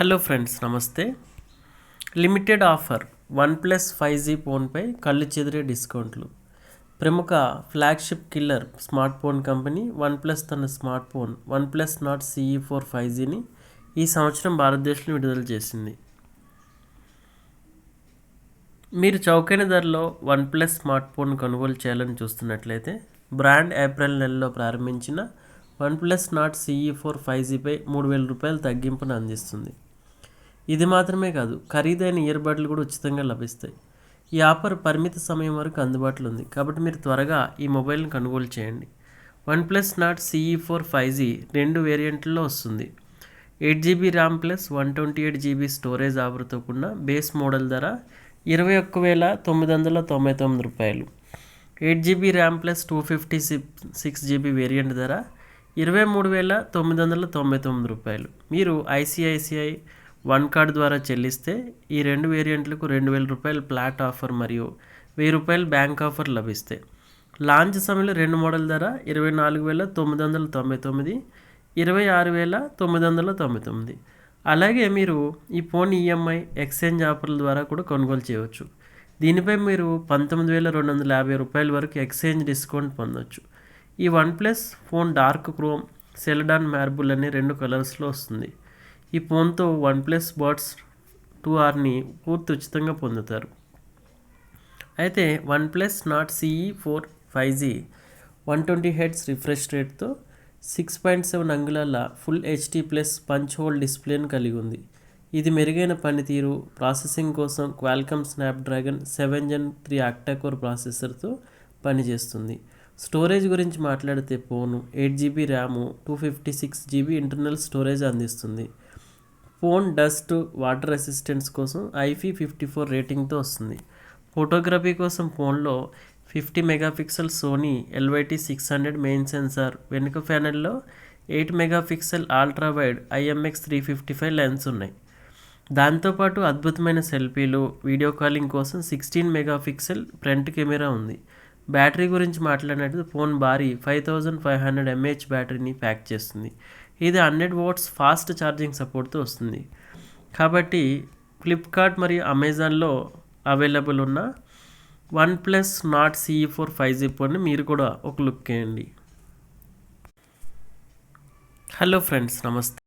Hello friends నమస్తే. Limited offer OnePlus five G ఫోన్పై కళ్ళు చెదిరే డిస్కౌంట్లు. ప్రముఖ flagship killer smartphone company OnePlus తన smartphone OnePlus Nord CE four five జీని ఈ సంవత్సరం భారతదేశంలో విడుదల చేసింది. మీరు చౌకైన ధరలో వన్ ప్లస్ స్మార్ట్ ఫోన్ కొనుగోలు చేయాలని చూస్తున్నట్లయితే బ్రాండ్ ఏప్రిల్ నెలలో ప్రారంభించిన OnePlus Nord CE four five జీపై మూడు వేల రూపాయల తగ్గింపును అందిస్తుంది. ఇది మాత్రమే కాదు ఖరీదైన ఇయర్బడ్లు కూడా ఉచితంగా లభిస్తాయి. ఈ ఆఫర్ పరిమిత సమయం వరకు అందుబాటులో ఉంది. కాబట్టి మీరు త్వరగా ఈ మొబైల్ని కొనుగోలు చేయండి. OnePlus Nord CE four five G రెండు వేరియంట్లలో వస్తుంది. Eight GB RAM plus one twenty eight GB storage ఆఫర్తో కూడిన బేస్ మోడల్ ధర ఇరవై ఒక్క వేల తొమ్మిది వందల తొంభై తొమ్మిది రూపాయలు. Eight GB RAM plus two fifty six GB variant ధర ఇరవై మూడు వేల తొమ్మిది వందల తొంభై తొమ్మిది రూపాయలు. మీరు ఐసిఐసిఐ వన్ కార్డ్ ద్వారా చెల్లిస్తే ఈ రెండు వేరియంట్లకు రెండు వేల రూపాయలు ప్లాట్ ఆఫర్ మరియు వెయ్యి రూపాయలు బ్యాంక్ ఆఫర్ లభిస్తాయి లాంచ్ సమయంలో రెండు మోడల్ ధర ఇరవై నాలుగు వేల తొమ్మిది వందల తొంభై తొమ్మిది ఇరవై ఆరు వేల తొమ్మిది వందల తొంభై తొమ్మిది. అలాగే మీరు ఈ ఫోన్ ఈఎంఐ ఎక్స్చేంజ్ ఆఫర్ల ద్వారా కూడా కొనుగోలు చేయవచ్చు. దీనిపై మీరు పంతొమ్మిది వేల రెండు వందల యాభై రూపాయల వరకు ఎక్స్చేంజ్ డిస్కౌంట్ పొందవచ్చు ఈ OnePlus phone dark chrome celadon marble అనే రెండు కలర్స్లో వస్తుంది. ఈ ఫోన్తో వన్ ప్లస్ బాట్స్ టూ ఆర్ని పూర్తి ఉచితంగా పొందుతారు. అయితే OnePlus Nord CE four five G one twenty hertz refresh రేట్తో six point seven అంగుళాల full HD plus punch hole డిస్ప్లేను కలిగి ఉంది. ఇది మెరుగైన పనితీరు ప్రాసెసింగ్ కోసం Qualcomm Snapdragon seven Gen three octa core ప్రాసెసర్తో పనిచేస్తుంది. స్టోరేజ్ గురించి మాట్లాడితే phone eight GB RAM two fifty six GB internal storage అందిస్తుంది. ఫోన్ డస్ట్ వాటర్ రెసిస్టెన్స్ కోసం ఐఫీ ఫిఫ్టీ ఫోర్ రేటింగ్తో వస్తుంది. ఫోటోగ్రఫీ కోసం ఫోన్లో fifty megapixel Sony LYT six hundred main sensor వెనుక ప్యానెల్లో eight megapixel ultra wide IMX three fifty five lens ఉన్నాయి. దాంతోపాటు అద్భుతమైన సెల్ఫీలు వీడియో కాలింగ్ కోసం సిక్స్టీన్ మెగాపిక్సెల్ ఫ్రంట్ కెమెరా ఉంది. బ్యాటరీ గురించి మాట్లాడినట్టు ఫోన్ భారీ five thousand five hundred mAh బ్యాటరీని ప్యాక్ చేస్తుంది. ఇది హండ్రెడ్ వాట్స్ ఫాస్ట్ ఛార్జింగ్ సపోర్ట్తో వస్తుంది. కాబట్టి ఫ్లిప్కార్ట్ మరియు అమెజాన్లో అవైలబుల్ ఉన్న OnePlus Nord CE four five G ఫోన్ని మీరు కూడా ఒక లుక్ వేయండి. హలో ఫ్రెండ్స్ నమస్తే.